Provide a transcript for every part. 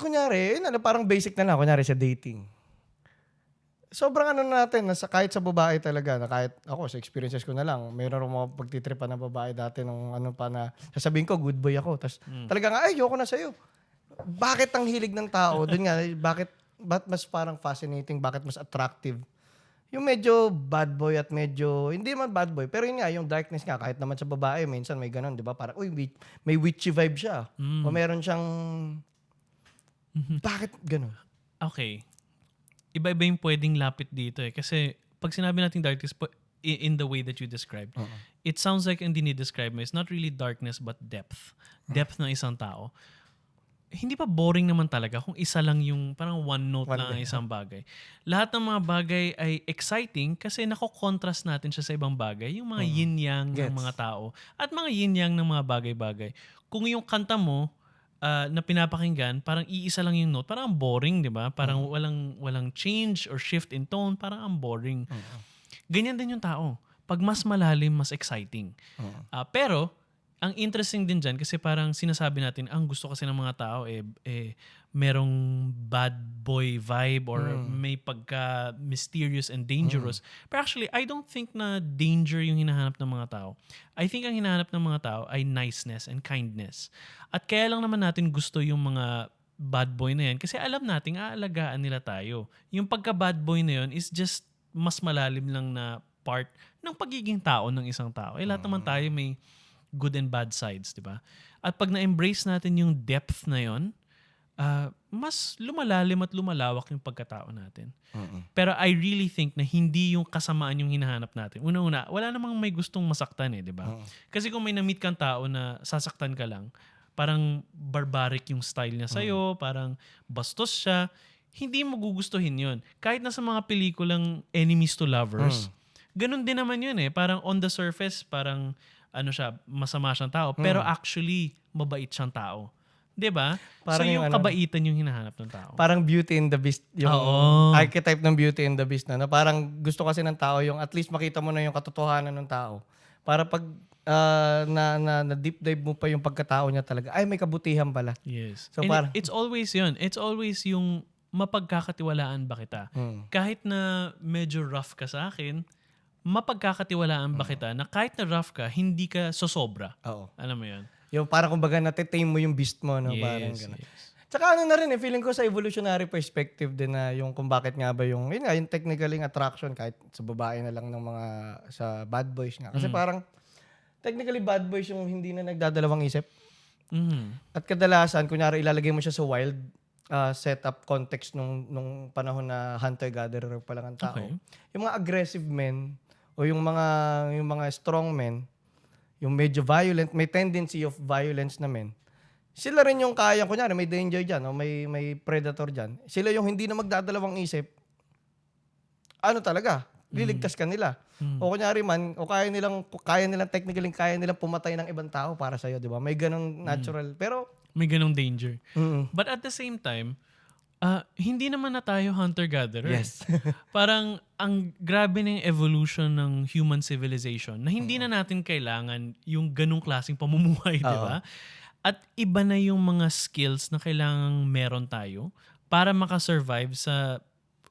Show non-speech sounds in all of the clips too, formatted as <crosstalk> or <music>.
kunyari, yun, ano, parang basic na lang, kunyari sa dating. Sobrang ano natin, nasa, kahit sa babae talaga, na kahit ako, sa experiences ko na lang, mayroon akong mga pagtitripan ng babae dati nung ano pa na, sasabihin ko, good boy ako. Tapos talaga nga, ay, ayoko na sa'yo. Bakit ang hilig ng tao? <laughs> Doon nga, bakit, ba't mas parang fascinating, bakit mas attractive? Yung medyo bad boy at medyo, hindi man bad boy, pero yun nga, yung darkness nga, kahit naman sa babae, minsan may ganun, di ba? Parang, uy, may, may witchy vibe siya. O meron siyang, bakit ganun? Okay. Iba-iba yung pwedeng lapit dito eh. Kasi pag sinabi natin darkness po, in the way that you described, it sounds like ang dinidescribe mo is not really darkness but depth. Depth ng isang tao. Hindi pa boring naman talaga kung isa lang yung parang one note One lang ang isang bagay. Lahat ng mga bagay ay exciting kasi nako-contrast natin siya sa ibang bagay. Yung mga yin-yang ng Gets. mga tao at mga yin-yang ng mga bagay-bagay. Kung yung kanta mo ah, na pinapakinggan, parang iisa lang yung note, parang ang boring, di ba? Parang walang walang change or shift in tone, parang ang boring. Ganyan din yung tao. Pag mas malalim, mas exciting. Ah, pero, ang interesting din dyan, kasi parang sinasabi natin, ang gusto kasi ng mga tao, eh, eh merong bad boy vibe or may pagka mysterious and dangerous. But actually, I don't think na danger yung hinahanap ng mga tao. I think ang hinahanap ng mga tao ay niceness and kindness. At kaya lang naman natin gusto yung mga bad boy na yan kasi alam nating aalagaan nila tayo. Yung pagka bad boy na yun is just mas malalim lang na part ng pagiging tao ng isang tao. Eh lahat naman tayo may good and bad sides, di ba? At pag na-embrace natin yung depth na yon, ah, mas lumalalim at lumalawak yung pagkatao natin. Pero I really think na hindi yung kasamaan yung hinahanap natin. Una-una, wala namang may gustong masaktan eh, di ba? Kasi kung may na-meet kang tao na sasaktan ka lang, parang barbaric yung style niya sa'yo, parang bastos siya, hindi mo gugustuhin yun. Kahit na sa mga pelikulang enemies to lovers, ganun din naman yun eh. Parang on the surface, parang ano siya, masama siyang tao. Pero actually, mabait siyang tao. 'Di ba? So yung yung ano- kabaitan yung hinahanap ng tao. Parang beauty and the beast, yung Oo. archetype ng beauty and the beast na, na parang gusto kasi ng tao yung at least makita mo na yung katotohanan ng tao. Para pag ah, na, na, na deep dive mo pa yung pagkatao niya talaga, ay may kabutihan pala. Yes. So And it- it's always yun. It's always yung mapagkakatiwalaan ba kita. Hmm. Kahit na medyo rough ka sa akin, mapagkakatiwalaan ba kita na kahit na rough ka, hindi ka sosobra. Oo. Alam mo yun? Yung parang kumbaga natitame mo yung beast mo, no? parang Yes, ganun. yes. Tsaka ano na rin eh, feeling ko sa evolutionary perspective din na yung kung bakit nga ba yung, yun nga, yung technically attraction kahit sa babae na lang ng mga, sa bad boys nga. Kasi parang, technically bad boys yung hindi na nagdadalawang isip. Mhm. At kadalasan, kunyari ilalagay mo siya sa wild uh, setup context nung, nung panahon na hunter-gatherer pa lang ang tao. Okay. Yung mga aggressive men o yung mga yung mga strong men, yung medyo violent, may tendency of violence na men, sila rin yung kaya, kunyari may danger dyan o may, may predator dyan, sila yung hindi na magdadalawang isip, ano talaga, liligtas ka nila. O kunyari man, o kaya nilang, kaya nilang technically, kaya nilang pumatay ng ibang tao para sa'yo, di ba? May ganong natural. Pero, May ganong danger. mm, But at the same time, ah, hindi naman na tayo hunter-gatherer. yes. <laughs> Parang ang grabe ng evolution ng human civilization na hindi na natin kailangan yung ganong klaseng pamumuhay, di ba? At iba na yung mga skills na kailangang meron tayo para makasurvive sa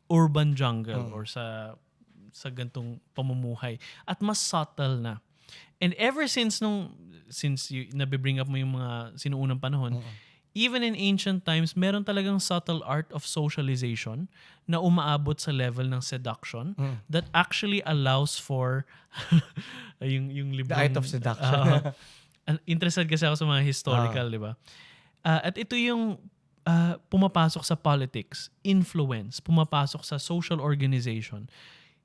urban jungle or sa sa gantong pamumuhay at mas subtle na. And ever since nung since you, nabibring up mo yung mga sinuunang panahon, even in ancient times, meron talagang subtle art of socialization na umaabot sa level ng seduction that actually allows for <laughs> yung yung The librong art of seduction. <laughs> An- interested kasi ako sa mga historical, di ba? Ah, at ito yung ah, pumapasok sa politics, influence, pumapasok sa social organization.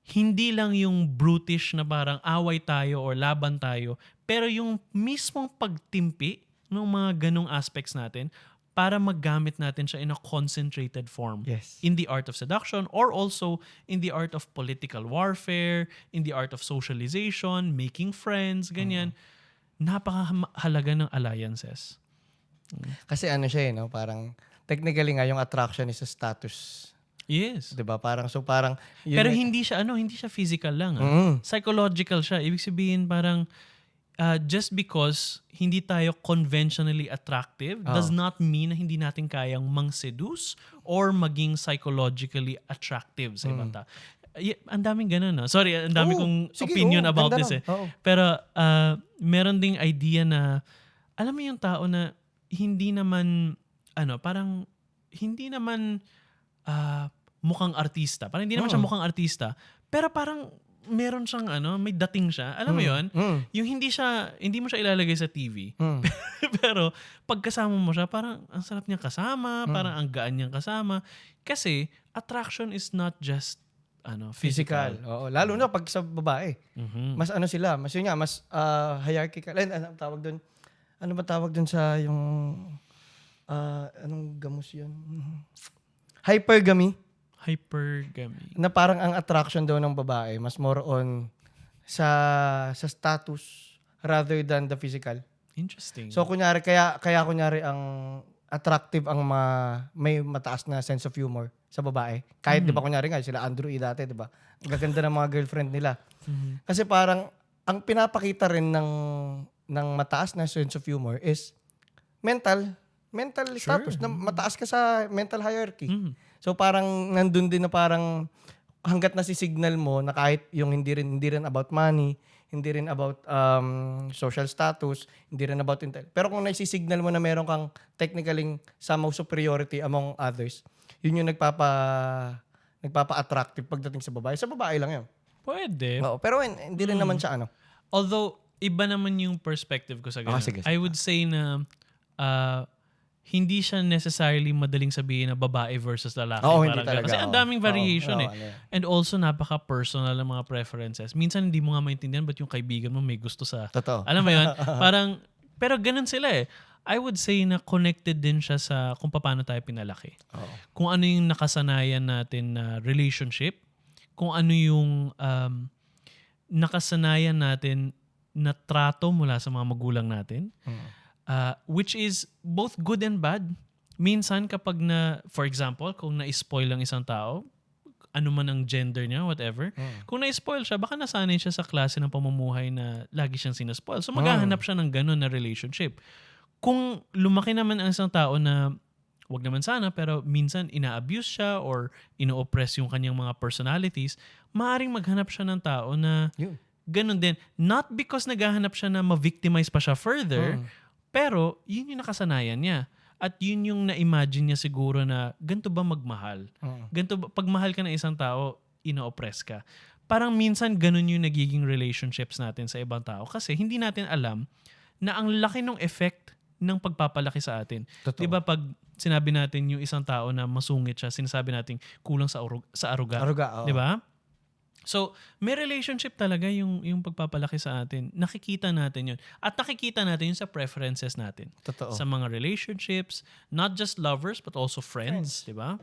Hindi lang yung brutish na parang away tayo or laban tayo, pero yung mismong pagtimpi ng mga ganong aspects natin para maggamit natin siya in a concentrated form yes. in the art of seduction or also in the art of political warfare, in the art of socialization, making friends, ganyan. Napakahalaga ng alliances. Kasi ano siya eh, no? Parang, technically nga, yung attraction is a status. Yes. 'Di ba Parang, so parang, Pero hindi siya ano, hindi siya physical lang. ah. Mm. Psychological siya. Ibig sabihin parang uh, just because hindi tayo conventionally attractive does Oo. not mean na hindi natin kayang mang-seduce or maging psychologically attractive sa ibang tao. Y- ang daming ganun, no? Sorry, ang dami Oo, kong sige, opinion oo, about this eh. Oo. Pero uh, meron ding idea na, alam mo yung tao na hindi naman, ano, parang, hindi naman ah, mukhang artista. Parang hindi naman siya Oo. mukhang artista. Pero parang meron siyang ano, may dating siya. Alam mo yon Mm. Yung hindi siya, hindi mo siya ilalagay sa TV. Mm. <laughs> Pero pag kasama mo siya, parang ang sarap niyang kasama, Hmm. parang ang gaan niyang kasama. Kasi attraction is not just ano, Physical. physical. Oo, lalo na pag sa babae. Mhm. Mas ano sila, mas yun nga, mas ah, hierarchical. Ano, ano tawag doon? Ano ba tawag doon sa yung ah, anong gamos yun? Hypergamy. Hypergamy. Na parang ang attraction daw ng babae, mas more on sa sa status rather than the physical. Interesting. So kunyari kaya kaya kunyari ang attractive ang ma, may mataas na sense of humor sa babae. Kahit 'di ba kunyari nga sila Andrew E dati 'di ba? Gaganda ng mga girlfriend nila. Mhm. Kasi parang ang pinapakita rin ng ng mataas na sense of humor is mental mental status na mataas ka sa mental hierarchy. Mhm. So parang nandun din na parang hanggat nasi-signal mo na kahit yung hindi rin hindi rin about money, hindi rin about um, social status, hindi rin about intel. Pero kung nasi-signal mo na meron kang technically somehow superiority among others, yun yung nagpapa nagpapa-attractive pagdating sa babae. Sa babae lang yun. Pwede. Oo, pero hin- hindi rin naman siya ano. Although, iba naman yung perspective ko sa ganun. Ah, sige, sige. I would say na uh, hindi siya necessarily madaling sabihin na babae versus lalaki. Oo, hindi talaga. Kasi ang daming variation Oo, eh. oo, ano yan. And also, napaka-personal ang mga preferences. Minsan, hindi mo nga maintindihan ba't yung kaibigan mo may gusto sa... Totoo. Alam mo yun? <laughs> Parang, pero ganun sila eh. I would say na connected din siya sa kung paano tayo pinalaki. Oo. Kung ano yung nakasanayan natin na relationship, kung ano yung um, nakasanayan natin na trato mula sa mga magulang natin, Mm. Uh, which is both good and bad. Minsan kapag na, for example, kung na-spoil ang isang tao, ano man ang gender niya, whatever, Mm. kung na-spoil siya, baka nasanay siya sa klase ng pamumuhay na lagi siyang sinaspoil. So Mm. maghahanap siya ng ganun na relationship. Kung lumaki naman ang isang tao na wag naman sana, pero minsan ina-abuse siya or ino-oppress yung kanyang mga personalities, maaring maghanap siya ng tao na Yun. ganun din. Not because naghahanap siya na ma-victimize pa siya further, Mm. Pero yun yung nakasanayan niya. At yun yung na-imagine niya siguro na ganito ba magmahal? Mm. Ganito ba, pag mahal ka ng isang tao, ino-oppress ka. Parang minsan ganun yung nagiging relationships natin sa ibang tao kasi hindi natin alam na ang laki ng effect ng pagpapalaki sa atin. Totoo. 'Di ba pag sinabi natin yung isang tao na masungit siya, sinasabi natin kulang sa arug- sa aruga. Aruga, oo. 'Di ba? So, may relationship talaga yung yung pagpapalaki sa atin. Nakikita natin 'yun. At nakikita natin yun sa preferences natin. Totoo. Sa mga relationships, not just lovers but also friends, 'di ba?